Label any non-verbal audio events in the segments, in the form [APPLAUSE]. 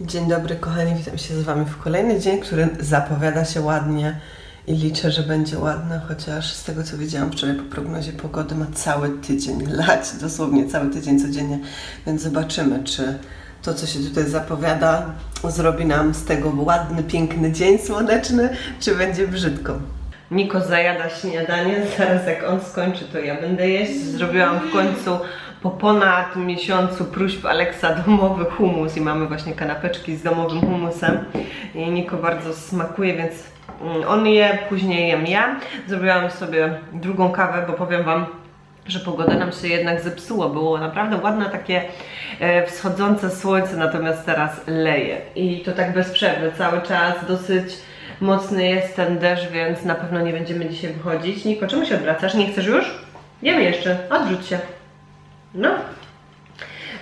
Dzień dobry kochani, witam się z Wami w kolejny dzień, który zapowiada się ładnie i liczę, że będzie ładny, chociaż z tego co widziałam wczoraj po prognozie pogody ma cały tydzień lać, [LAUGHS] dosłownie cały tydzień codziennie, więc zobaczymy, czy to co się tutaj zapowiada zrobi nam z tego ładny, piękny dzień słoneczny, czy będzie brzydko. Niko zajada śniadanie, zaraz jak on skończy, to ja będę jeść. Zrobiłam w końcu po ponad miesiącu próśb Aleksa domowy humus i mamy właśnie kanapeczki z domowym humusem. I Niko bardzo smakuje, więc mm, on je, później jem ja. Zrobiłam sobie drugą kawę, bo powiem Wam, że pogoda nam się jednak zepsuła. Było naprawdę ładne takie e, wschodzące słońce, natomiast teraz leje. I to tak bez przerwy, cały czas dosyć mocny jest ten deszcz, więc na pewno nie będziemy dzisiaj wychodzić. Niko, czemu się odwracasz? Nie chcesz już? Jemy jeszcze, odrzuć się. No.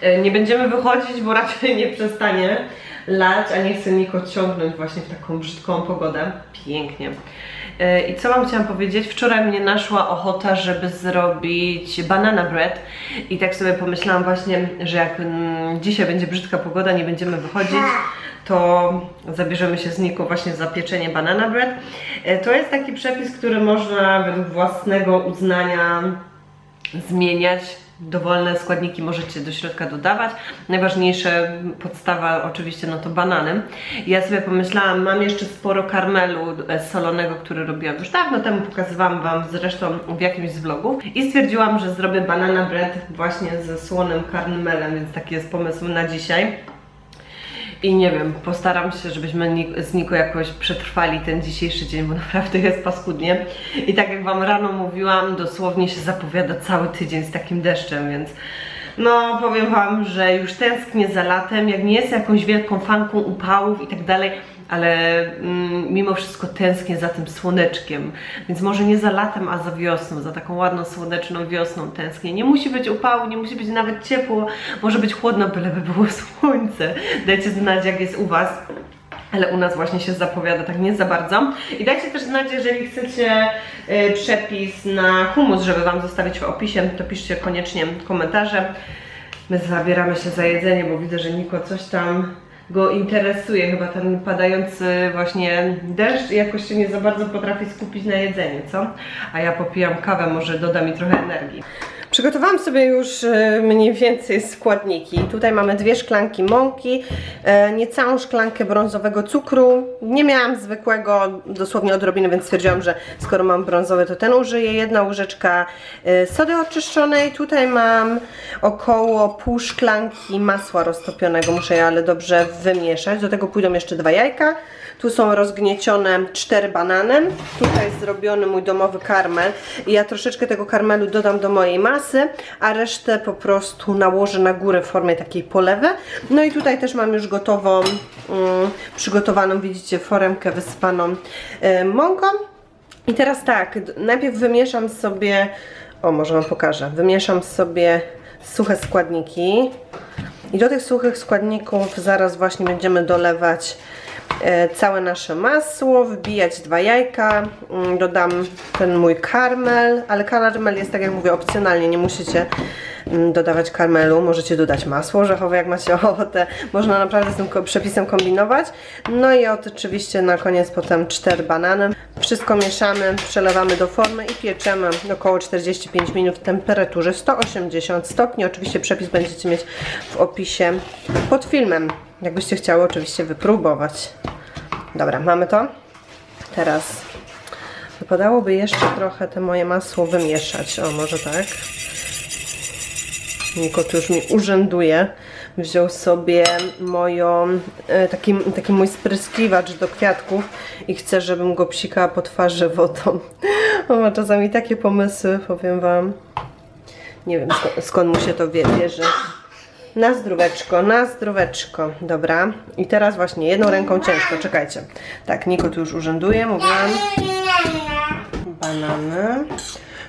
E, Nie będziemy wychodzić, bo raczej nie przestanie lać, a nie chce Niko ciągnąć właśnie w taką brzydką pogodę. Pięknie. E, I co Wam chciałam powiedzieć? Wczoraj mnie naszła ochota, żeby zrobić banana bread i tak sobie pomyślałam właśnie, że jak mm, dzisiaj będzie brzydka pogoda, nie będziemy wychodzić, to zabierzemy się z Niko właśnie za pieczenie banana bread. E, To jest taki przepis, który można według własnego uznania zmieniać. Dowolne składniki możecie do środka dodawać. Najważniejsze podstawa oczywiście no to banany. Ja sobie pomyślałam, mam jeszcze sporo karmelu e, solonego, który robiłam już dawno temu, pokazywałam Wam zresztą w jakimś z vlogów i stwierdziłam, że zrobię banana bread właśnie ze słonym karmelem, więc taki jest pomysł na dzisiaj. I nie wiem, postaram się, żebyśmy z Niko jakoś przetrwali ten dzisiejszy dzień, bo naprawdę jest paskudnie. I tak jak Wam rano mówiłam, dosłownie się zapowiada cały tydzień z takim deszczem, więc no powiem Wam, że już tęsknię za latem. Jak nie jestem jakąś wielką fanką upałów i tak dalej, ale mm, mimo wszystko tęsknię za tym słoneczkiem. Więc może nie za latem, a za wiosną, za taką ładną, słoneczną wiosną tęsknię. Nie musi być upału, nie musi być nawet ciepło, może być chłodno, byleby było [LAUGHS] słońce. Dajcie znać, jak jest u Was. Ale u nas właśnie się zapowiada tak nie za bardzo. I dajcie też znać, jeżeli chcecie y, przepis na humus, żeby Wam zostawić w opisie, to piszcie koniecznie komentarze. My zabieramy się za jedzenie, bo widzę, że Niko coś tam go interesuje, chyba ten padający właśnie deszcz i jakoś się nie za bardzo potrafi skupić na jedzeniu, co? A ja popijam kawę, może doda mi trochę energii. Przygotowałam sobie już e, mniej więcej składniki. Tutaj mamy dwie szklanki mąki, e, niecałą szklankę brązowego cukru. Nie miałam zwykłego, dosłownie odrobinę, więc stwierdziłam, że skoro mam brązowy, to ten użyję. Jedna łyżeczka e, sody oczyszczonej. Tutaj mam około pół szklanki masła roztopionego. Muszę je ale dobrze wymieszać. Do tego pójdą jeszcze dwa jajka. Tu są rozgniecione cztery banany. Tutaj jest zrobiony mój domowy karmel. I ja troszeczkę tego karmelu dodam do mojej masy, a resztę po prostu nałożę na górę w formie takiej polewy. No i tutaj też mam już gotową, mm, przygotowaną, widzicie, foremkę wysypaną y, mąką. I teraz tak, najpierw wymieszam sobie, o może Wam pokażę, wymieszam sobie suche składniki. I do tych suchych składników zaraz właśnie będziemy dolewać całe nasze masło, wbijać dwa jajka, mm, dodam ten mój karmel, ale karmel jest tak jak mówię opcjonalnie, nie musicie mm, dodawać karmelu, możecie dodać masło orzechowe jak macie [LAUGHS] ochotę, można naprawdę z tym przepisem kombinować. No i oczywiście na koniec potem cztery banany. Wszystko mieszamy, przelewamy do formy i pieczemy około 45 minut w temperaturze 180 stopni. Oczywiście przepis będziecie mieć w opisie pod filmem, jakbyście chciały oczywiście wypróbować. Dobra, mamy to. Teraz wypadałoby jeszcze trochę te moje masło wymieszać. O, może tak. Niko tu już mi urzęduje. Wziął sobie moją, e, taki, taki mój spryskiwacz do kwiatków i chce, żebym go psikała po twarzy wodą. [LAUGHS] On ma czasami takie pomysły, powiem Wam. Nie wiem skąd, skąd mu się to wie, bierze. Na zdróweczko, na zdróweczko. Dobra. I teraz właśnie jedną ręką ciężko, czekajcie. Tak, Niko tu już urzęduje, mówiłam. Banany.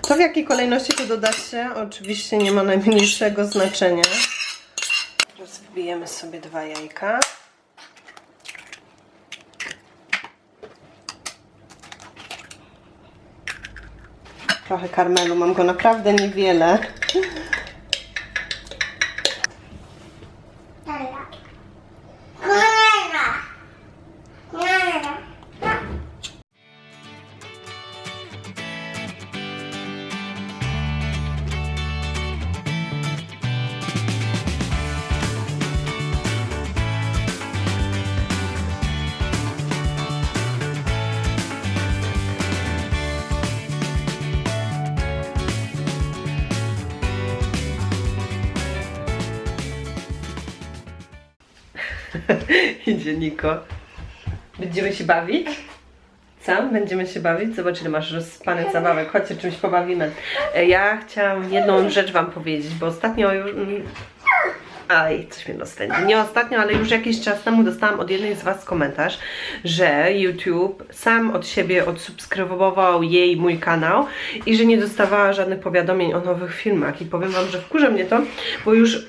To w jakiej kolejności to dodacie? Oczywiście nie ma najmniejszego znaczenia. Teraz wbijemy sobie dwa jajka. Trochę karmelu, mam go naprawdę niewiele. [LAUGHS] Idzie Niko. Będziemy się bawić? Sam? Będziemy się bawić? Zobacz, ile masz rozspany zabawek. Chodźcie, czymś pobawimy. E, Ja chciałam jedną rzecz Wam powiedzieć, bo ostatnio już... mm, Aj, coś mnie rozpędzi. Nie ostatnio, ale już jakiś czas temu dostałam od jednej z Was komentarz, że YouTube sam od siebie odsubskrybował jej mój kanał i że nie dostawała żadnych powiadomień o nowych filmach. I powiem Wam, że wkurza mnie to, bo już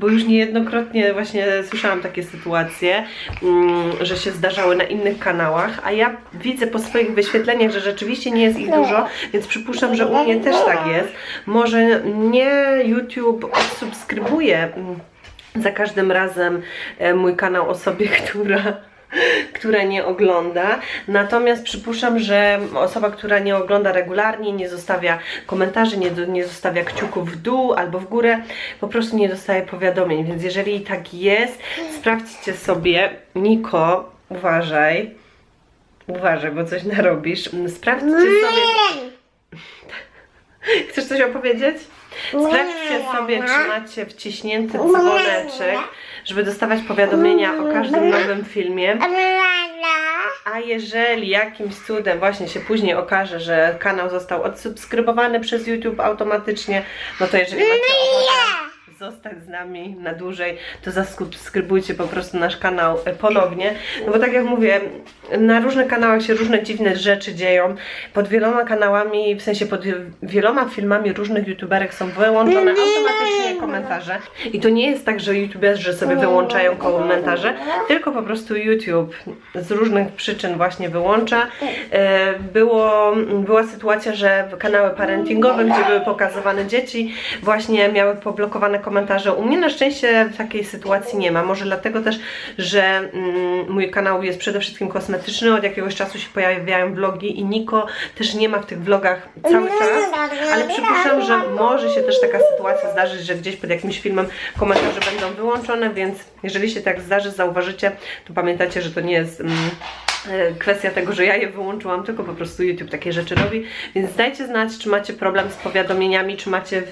bo już niejednokrotnie właśnie słyszałam takie sytuacje, mm, że się zdarzały na innych kanałach, a ja widzę po swoich wyświetleniach, że rzeczywiście nie jest ich dużo, więc przypuszczam, że u mnie też tak jest. Może nie YouTube odsubskrybuje mm, za każdym razem e, mój kanał osobie, [LAUGHS] która [LAUGHS] która nie ogląda. Natomiast przypuszczam, że osoba, która nie ogląda regularnie, nie zostawia komentarzy, nie, do- nie zostawia kciuków w dół albo w górę, po prostu nie dostaje powiadomień. Więc jeżeli tak jest, sprawdźcie sobie. Niko, uważaj. Uważaj, bo coś narobisz. Sprawdźcie sobie. [LAUGHS] Chcesz coś opowiedzieć? Sprawdźcie sobie, czy macie wciśnięty dzwoneczek, żeby dostawać powiadomienia o każdym nowym filmie. A jeżeli jakimś cudem właśnie się później okaże, że kanał został odsubskrybowany przez YouTube automatycznie, no to jeżeli macie ochotę zostać z nami na dłużej, to zasubskrybujcie po prostu nasz kanał e, ponownie. No bo tak jak mówię, na różnych kanałach się różne dziwne rzeczy dzieją. Pod wieloma kanałami, w sensie pod wieloma filmami różnych youtuberek są wyłączone automatycznie komentarze. I to nie jest tak, że youtuberzy sobie wyłączają komentarze, tylko po prostu YouTube z różnych przyczyn właśnie wyłącza. E, Było, była sytuacja, że kanały parentingowe, gdzie były pokazywane dzieci, właśnie miały poblokowane komentarze. U mnie na szczęście takiej sytuacji nie ma. Może dlatego też, że mm, mój kanał jest przede wszystkim kosmetyczny. Od jakiegoś czasu się pojawiają vlogi i Niko też nie ma w tych vlogach cały czas. Ale przypuszczam, że może się też taka sytuacja zdarzyć, że gdzieś pod jakimś filmem komentarze będą wyłączone, więc jeżeli się tak zdarzy, zauważycie, to pamiętacie, że to nie jest. Mm, e, kwestia tego, że ja je wyłączyłam, tylko po prostu YouTube takie rzeczy robi, więc dajcie znać, czy macie problem z powiadomieniami, czy macie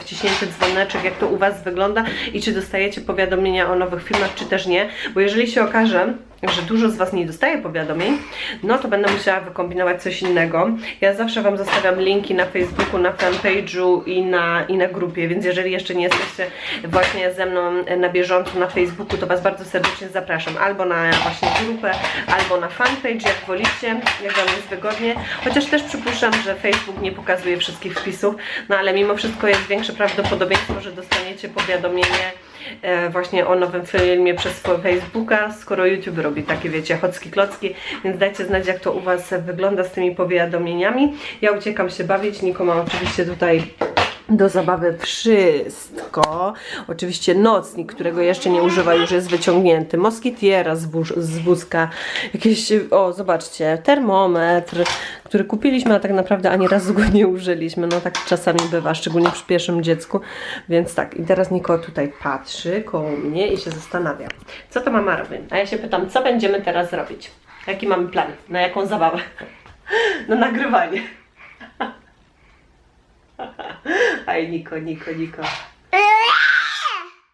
wciśnięty dzwoneczek, jak to u Was wygląda i czy dostajecie powiadomienia o nowych filmach, czy też nie, bo jeżeli się okaże, że dużo z Was nie dostaje powiadomień, no to będę musiała wykombinować coś innego. Ja zawsze Wam zostawiam linki na Facebooku, na fanpage'u i na, i na grupie, więc jeżeli jeszcze nie jesteście właśnie ze mną na bieżąco na Facebooku, to Was bardzo serdecznie zapraszam albo na właśnie grupę, albo na fanpage, jak wolicie, jak Wam jest wygodnie. Chociaż też przypuszczam, że Facebook nie pokazuje wszystkich wpisów, no ale mimo wszystko jest większe prawdopodobieństwo, że dostaniecie powiadomienie e, właśnie o nowym filmie przez Facebooka, skoro YouTube robi takie, wiecie, chocki klocki, więc dajcie znać, jak to u Was wygląda z tymi powiadomieniami. Ja uciekam się bawić, Niko ma oczywiście tutaj do zabawy wszystko. Oczywiście nocnik, którego jeszcze nie używa, już jest wyciągnięty. Moskitiera z, z wózka. Jakieś, o zobaczcie, termometr, który kupiliśmy, a tak naprawdę ani razu go nie użyliśmy. No tak czasami bywa, szczególnie przy pierwszym dziecku. Więc tak, i teraz Niko tutaj patrzy koło mnie i się zastanawia, co to mama robi. A ja się pytam, co będziemy teraz robić? Jaki mamy plan? Na jaką zabawę? [LAUGHS] Na nagrywanie. [LAUGHS] [LAUGHS] Aj, Niko, Niko, Niko.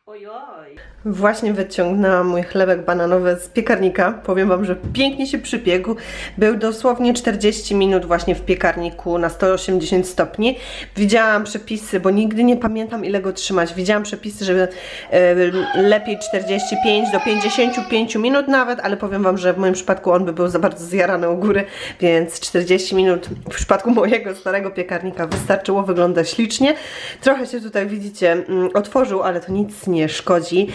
Ojoj. Właśnie wyciągnęłam mój chlebek bananowy z piekarnika. Powiem Wam, że pięknie się przypiekł. Był dosłownie 40 minut właśnie w piekarniku na 180 stopni. Widziałam przepisy, bo nigdy nie pamiętam ile go trzymać. Widziałam przepisy, żeby e, lepiej 45 do 55 minut nawet, ale powiem Wam, że w moim przypadku on by był za bardzo zjarany u góry, więc 40 minut w przypadku mojego starego piekarnika wystarczyło. Wygląda ślicznie. Trochę się tutaj widzicie mm, otworzył, ale to nic nie szkodzi.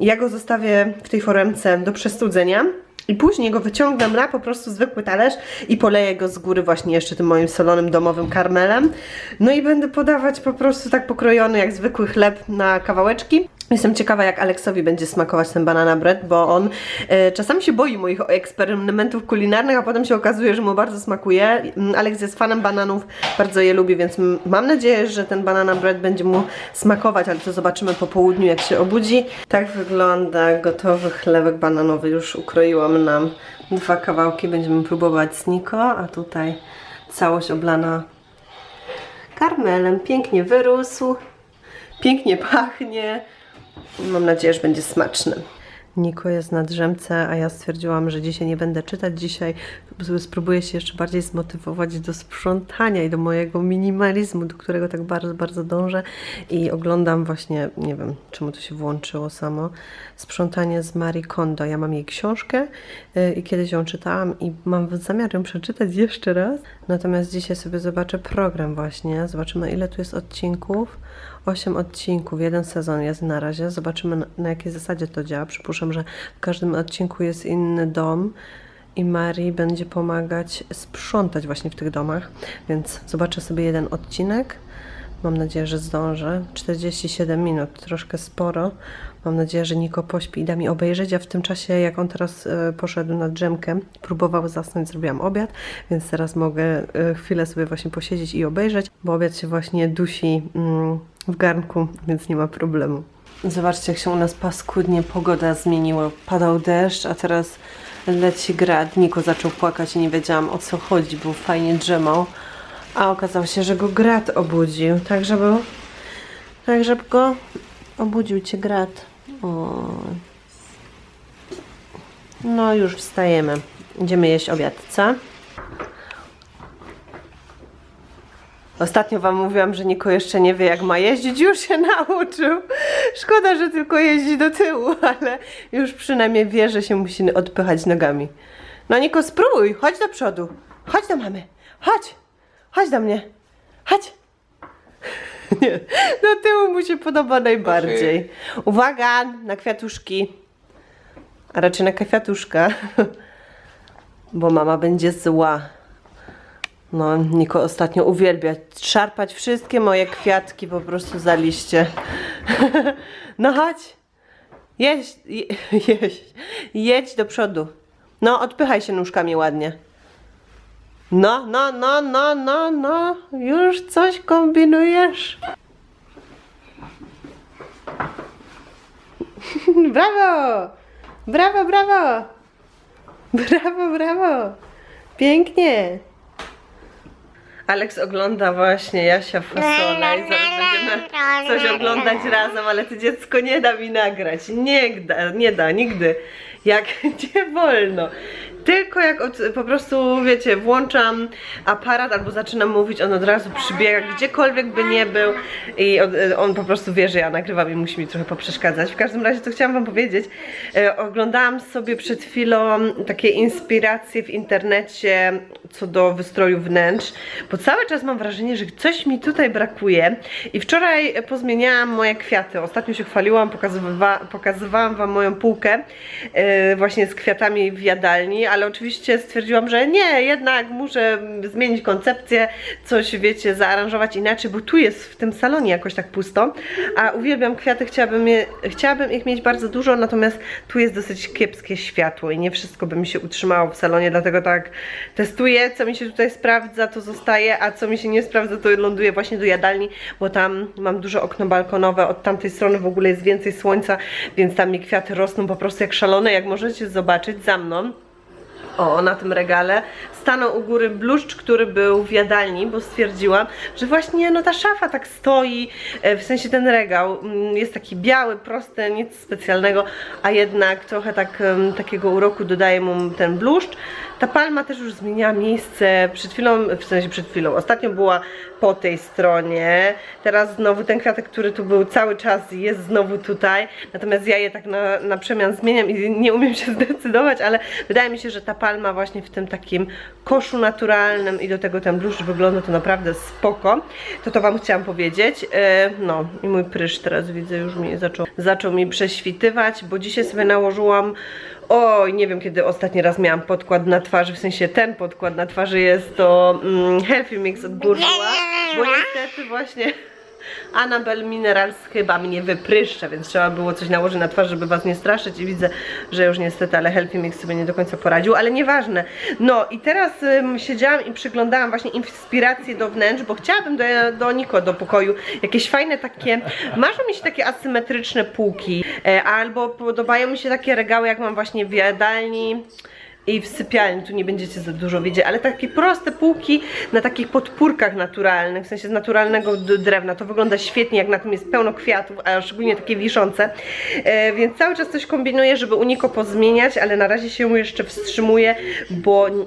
Ja go zostawię w tej foremce do przestudzenia. I później go wyciągnę na po prostu zwykły talerz i poleję go z góry właśnie jeszcze tym moim solonym domowym karmelem. No i będę podawać po prostu tak pokrojony jak zwykły chleb na kawałeczki. Jestem ciekawa jak Aleksowi będzie smakować ten banana bread, bo on e, czasami się boi moich eksperymentów kulinarnych, a potem się okazuje, że mu bardzo smakuje. Mm, Aleks jest fanem bananów, bardzo je lubi, więc mam nadzieję, że ten banana bread będzie mu smakować, ale to zobaczymy po południu jak się obudzi. Tak wygląda gotowy chlebek bananowy. Już ukroiłam nam dwa kawałki, będziemy próbować z Niko, a tutaj całość oblana karmelem. Pięknie wyrósł, pięknie pachnie. Mam nadzieję, że będzie smaczny. Niko jest na drzemce, a ja stwierdziłam, że dzisiaj nie będę czytać. Dzisiaj spróbuję się jeszcze bardziej zmotywować do sprzątania i do mojego minimalizmu, do którego tak bardzo, bardzo dążę. I oglądam właśnie, nie wiem czemu to się włączyło samo, sprzątanie z Marie Kondo. Ja mam jej książkę y, i kiedyś ją czytałam i mam zamiar ją przeczytać jeszcze raz. Natomiast dzisiaj sobie zobaczę program właśnie. Zobaczymy ile tu jest odcinków. 8 odcinków, jeden sezon jest na razie. Zobaczymy na, na jakiej zasadzie to działa. Przypuszczam, że w każdym odcinku jest inny dom i Marii będzie pomagać sprzątać właśnie w tych domach. Więc zobaczę sobie jeden odcinek. Mam nadzieję, że zdążę. 47 minut, troszkę sporo. Mam nadzieję, że Niko pośpi i da mi obejrzeć. Ja w tym czasie, jak on teraz e, poszedł na drzemkę, próbował zasnąć, zrobiłam obiad, więc teraz mogę e, chwilę sobie właśnie posiedzieć i obejrzeć, bo obiad się właśnie dusi mm, w garnku, więc nie ma problemu. Zobaczcie, jak się u nas paskudnie pogoda zmieniła. Padał deszcz, a teraz leci grad. Niko zaczął płakać i nie wiedziałam o co chodzi, bo fajnie drzemał. A okazało się, że go grad obudził. Tak, żeby, tak, żeby go obudził cię grad. O. No już wstajemy. Idziemy jeść obiad, co? Ostatnio Wam mówiłam, że Niko jeszcze nie wie jak ma jeździć, już się [LAUGHS] nauczył. Szkoda, że tylko jeździ do tyłu, ale już przynajmniej wie, że się musi odpychać nogami. No Niko, spróbuj, chodź do przodu. Chodź do mamy, chodź. Chodź do mnie, chodź. [LAUGHS] Nie, do tyłu mu się podoba najbardziej. Uwaga, na kwiatuszki. A raczej na kwiatuszka. [LAUGHS] Bo mama będzie zła. No, Niko ostatnio uwielbia szarpać wszystkie moje kwiatki po prostu za liście. [LAUGHS] No chodź. Jedź, je, [LAUGHS] jedź, jedź do przodu. No, odpychaj się nóżkami ładnie. No, no, no, no, no, no. Już coś kombinujesz. [LAUGHS] Brawo! Brawo, brawo! Brawo, brawo! Pięknie! Alex ogląda właśnie Jasia Fasola i zaraz będziemy coś oglądać razem, ale to dziecko nie da mi nagrać. Nie da, nie da, nigdy. Jak [LAUGHS] nie wolno. Tylko jak od, po prostu, wiecie, włączam aparat albo zaczynam mówić, on od razu przybiega, gdziekolwiek by nie był i od, on po prostu wie, że ja nagrywam i musi mi trochę poprzeszkadzać. W każdym razie to chciałam wam powiedzieć, e, oglądałam sobie przed chwilą takie inspiracje w internecie co do wystroju wnętrz, bo cały czas mam wrażenie, że coś mi tutaj brakuje i wczoraj pozmieniałam moje kwiaty. Ostatnio się chwaliłam, pokazywa, pokazywałam wam moją półkę e, właśnie z kwiatami w jadalni, ale oczywiście stwierdziłam, że nie, jednak muszę zmienić koncepcję, coś wiecie, zaaranżować inaczej, bo tu jest w tym salonie jakoś tak pusto, a uwielbiam kwiaty, chciałabym, je, chciałabym ich mieć bardzo dużo, natomiast tu jest dosyć kiepskie światło i nie wszystko by mi się utrzymało w salonie, dlatego tak testuję, co mi się tutaj sprawdza, to zostaje, a co mi się nie sprawdza, to ląduje właśnie do jadalni, bo tam mam duże okno balkonowe, od tamtej strony w ogóle jest więcej słońca, więc tam mi kwiaty rosną po prostu jak szalone, jak możecie zobaczyć za mną. O, na tym regale stanął u góry bluszcz, który był w jadalni, bo stwierdziłam, że właśnie no ta szafa tak stoi, e, w sensie ten regał mm, jest taki biały, prosty, nic specjalnego, a jednak trochę tak, takiego uroku dodaje mu ten bluszcz. Ta palma też już zmieniała miejsce. Przed chwilą, w sensie przed chwilą, ostatnio była po tej stronie, teraz znowu ten kwiatek, który tu był cały czas jest znowu tutaj, natomiast ja je tak na, na przemian zmieniam i nie umiem się [LAUGHS] zdecydować, ale wydaje mi się, że ta palma właśnie w tym takim koszu naturalnym i do tego ten bluszcz wygląda to naprawdę spoko, to to wam chciałam powiedzieć, E, no i mój prysz teraz widzę już mi zaczął, zaczął mi prześwitywać, bo dzisiaj sobie nałożyłam Oj, nie wiem kiedy ostatni raz miałam podkład na twarzy, w sensie ten podkład na twarzy jest to mm, Healthy Mix od Bourjois, bo niestety właśnie [LAUGHS] Annabelle Minerals chyba mnie wypryszcza, więc trzeba było coś nałożyć na twarz, żeby was nie straszyć i widzę, że już niestety, ale Healthy Mix sobie nie do końca poradził, ale nieważne. No i teraz ym, siedziałam i przyglądałam właśnie inspiracje do wnętrz, bo chciałabym do, do Niko do pokoju jakieś fajne takie, marzą mi się takie asymetryczne półki, e, albo podobają mi się takie regały, jak mam właśnie w jadalni, i w sypialni, tu nie będziecie za dużo widzieć, ale takie proste półki na takich podpórkach naturalnych, w sensie z naturalnego drewna, to wygląda świetnie, jak na tym jest pełno kwiatów, a szczególnie takie wiszące, e, więc cały czas coś kombinuję, żeby Uniko pozmieniać, ale na razie się jeszcze wstrzymuję, bo mm,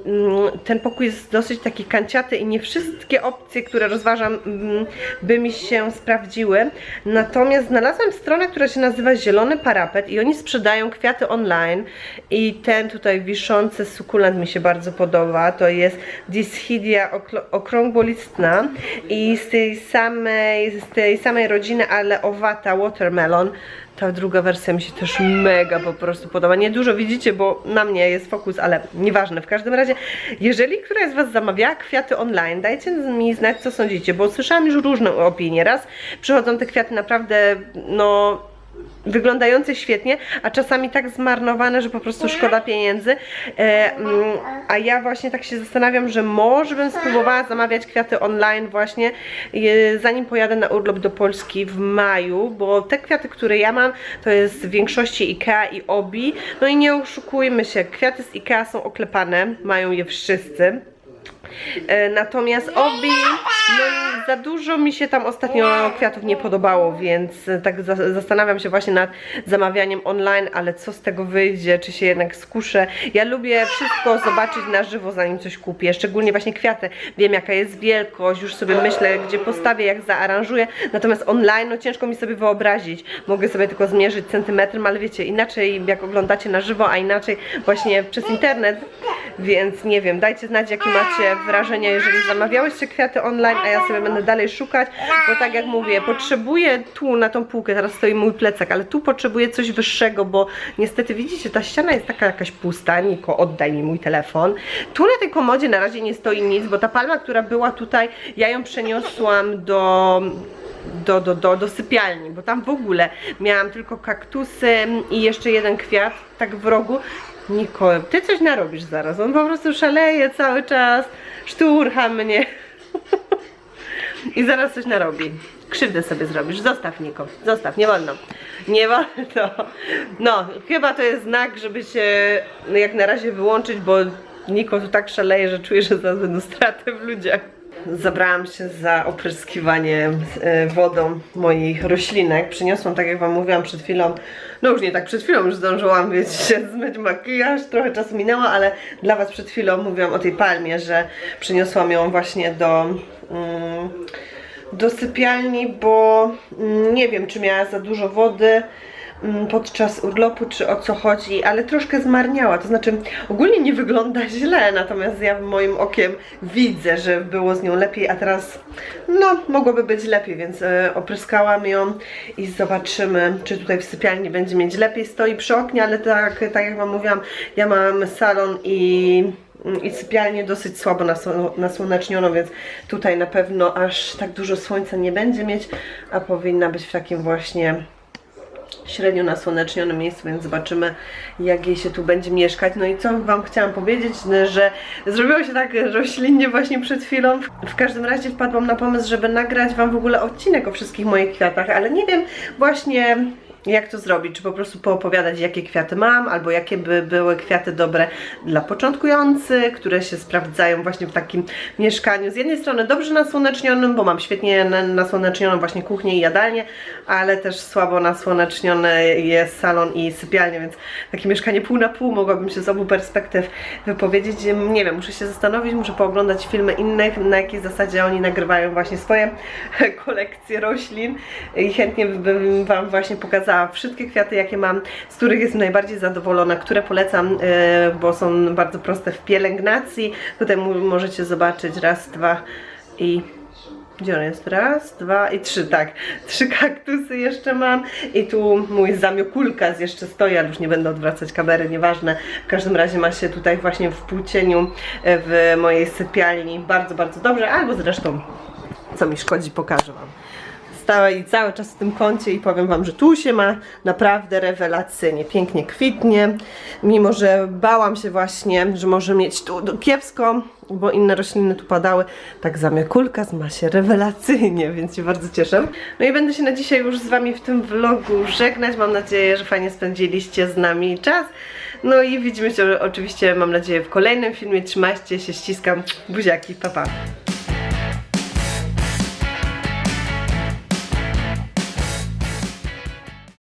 ten pokój jest dosyć taki kanciaty i nie wszystkie opcje, które rozważam, mm, by mi się sprawdziły, natomiast znalazłam stronę, która się nazywa Zielony Parapet i oni sprzedają kwiaty online i ten tutaj wiszący sukulent mi się bardzo podoba, to jest Dischidia okrągłolistna i z tej samej, z tej samej rodziny, ale owata watermelon. Ta druga wersja mi się też mega po prostu podoba. Nie dużo widzicie, bo na mnie jest fokus, ale nieważne. W każdym razie, jeżeli któraś z Was zamawiała kwiaty online, dajcie mi znać, co sądzicie, bo słyszałam już różne opinie. Raz przychodzą te kwiaty naprawdę, no wyglądające świetnie, a czasami tak zmarnowane, że po prostu szkoda pieniędzy. E, mm, a ja właśnie tak się zastanawiam, że może bym spróbowała zamawiać kwiaty online właśnie e, zanim pojadę na urlop do Polski w maju, bo te kwiaty, które ja mam, to jest w większości IKEA i OBI. No i nie oszukujmy się, kwiaty z IKEA są oklepane, mają je wszyscy. E, Natomiast obi, no za dużo mi się tam ostatnio kwiatów nie podobało, więc e, tak za, zastanawiam się właśnie nad zamawianiem online, ale co z tego wyjdzie, czy się jednak skuszę. Ja lubię wszystko zobaczyć na żywo, zanim coś kupię, szczególnie właśnie kwiaty. Wiem jaka jest wielkość, już sobie myślę, gdzie postawię, jak zaaranżuję, natomiast online, no ciężko mi sobie wyobrazić. Mogę sobie tylko zmierzyć centymetrem, ale wiecie, inaczej jak oglądacie na żywo, a inaczej właśnie przez internet, więc nie wiem, dajcie znać jakie macie wrażenia, jeżeli zamawiałyście kwiaty online, a ja sobie będę dalej szukać, bo tak jak mówię, potrzebuję tu na tą półkę, teraz stoi mój plecak, ale tu potrzebuję coś wyższego, bo niestety widzicie, ta ściana jest taka jakaś pusta, Niko, oddaj mi mój telefon. Tu na tej komodzie na razie nie stoi nic, bo ta palma, która była tutaj, ja ją przeniosłam do do, do, do, do sypialni, bo tam w ogóle miałam tylko kaktusy i jeszcze jeden kwiat, tak w rogu. Niko, ty coś narobisz zaraz, on po prostu szaleje cały czas, szturcha mnie [LAUGHS] i zaraz coś narobi. Krzywdę sobie zrobisz, zostaw Niko, zostaw, nie wolno, nie wolno. No, chyba to jest znak, żeby się no, jak na razie wyłączyć, bo Niko tu tak szaleje, że czuję, że zaraz będą straty w ludziach zabrałam się za opryskiwanie e, wodą moich roślinek. Przyniosłam, tak jak Wam mówiłam przed chwilą, no już nie tak przed chwilą, już zdążyłam, wiecie, zmyć makijaż, trochę czasu minęło, ale dla Was przed chwilą mówiłam o tej palmie, że przyniosłam ją właśnie do... Mm, do sypialni, bo mm, nie wiem, czy miała za dużo wody podczas urlopu, czy o co chodzi, ale troszkę zmarniała. To znaczy, ogólnie nie wygląda [LAUGHS] źle, natomiast ja moim okiem widzę, że było z nią lepiej, a teraz, no, mogłoby być lepiej, więc e, opryskałam ją i zobaczymy, czy tutaj w sypialni będzie mieć lepiej. Stoi przy oknie, ale tak, tak jak Wam mówiłam, ja mam salon i i sypialnię dosyć słabo nasło- nasłoneczniono, więc tutaj na pewno aż tak dużo słońca nie będzie mieć, a powinna być w takim właśnie średnio nasłonecznionym miejscu, więc zobaczymy jak jej się tu będzie mieszkać. No i co Wam chciałam powiedzieć, że zrobiło się tak roślinnie właśnie przed chwilą. W każdym razie wpadłam na pomysł, żeby nagrać Wam w ogóle odcinek o wszystkich moich kwiatach, ale nie wiem właśnie jak to zrobić, czy po prostu poopowiadać jakie kwiaty mam, albo jakie by były kwiaty dobre dla początkujących, które się sprawdzają właśnie w takim mieszkaniu. Z jednej strony dobrze nasłonecznionym, bo mam świetnie na- nasłonecznioną właśnie kuchnię i jadalnię, ale też słabo nasłoneczniony jest salon i sypialnia, więc takie mieszkanie pół na pół mogłabym się z obu perspektyw wypowiedzieć. Nie wiem, muszę się zastanowić, muszę pooglądać filmy innych, na jakiej zasadzie oni nagrywają właśnie swoje [LAUGHS] kolekcje roślin i chętnie bym Wam właśnie pokazała wszystkie kwiaty, jakie mam, z których jestem najbardziej zadowolona, które polecam, e, bo są bardzo proste w pielęgnacji. Tutaj możecie zobaczyć raz, dwa i gdzie on jest? Raz, dwa i trzy, tak. Trzy kaktusy jeszcze mam i tu mój zamiokulkas jeszcze stoi, ale już nie będę odwracać kamery, nieważne. W każdym razie ma się tutaj właśnie w półcieniu e, w mojej sypialni bardzo, bardzo dobrze, albo zresztą co mi szkodzi, pokażę Wam. I cały czas w tym kącie i powiem Wam, że tu się ma naprawdę rewelacyjnie, pięknie kwitnie, mimo że bałam się właśnie, że może mieć tu kiepsko, bo inne rośliny tu padały, tak zamiokulka ma się rewelacyjnie, więc się bardzo cieszę. No i będę się na dzisiaj już z Wami w tym vlogu żegnać, mam nadzieję, że fajnie spędziliście z nami czas. No i widzimy się oczywiście, mam nadzieję, w kolejnym filmie. Trzymajcie się, ściskam, buziaki, pa pa.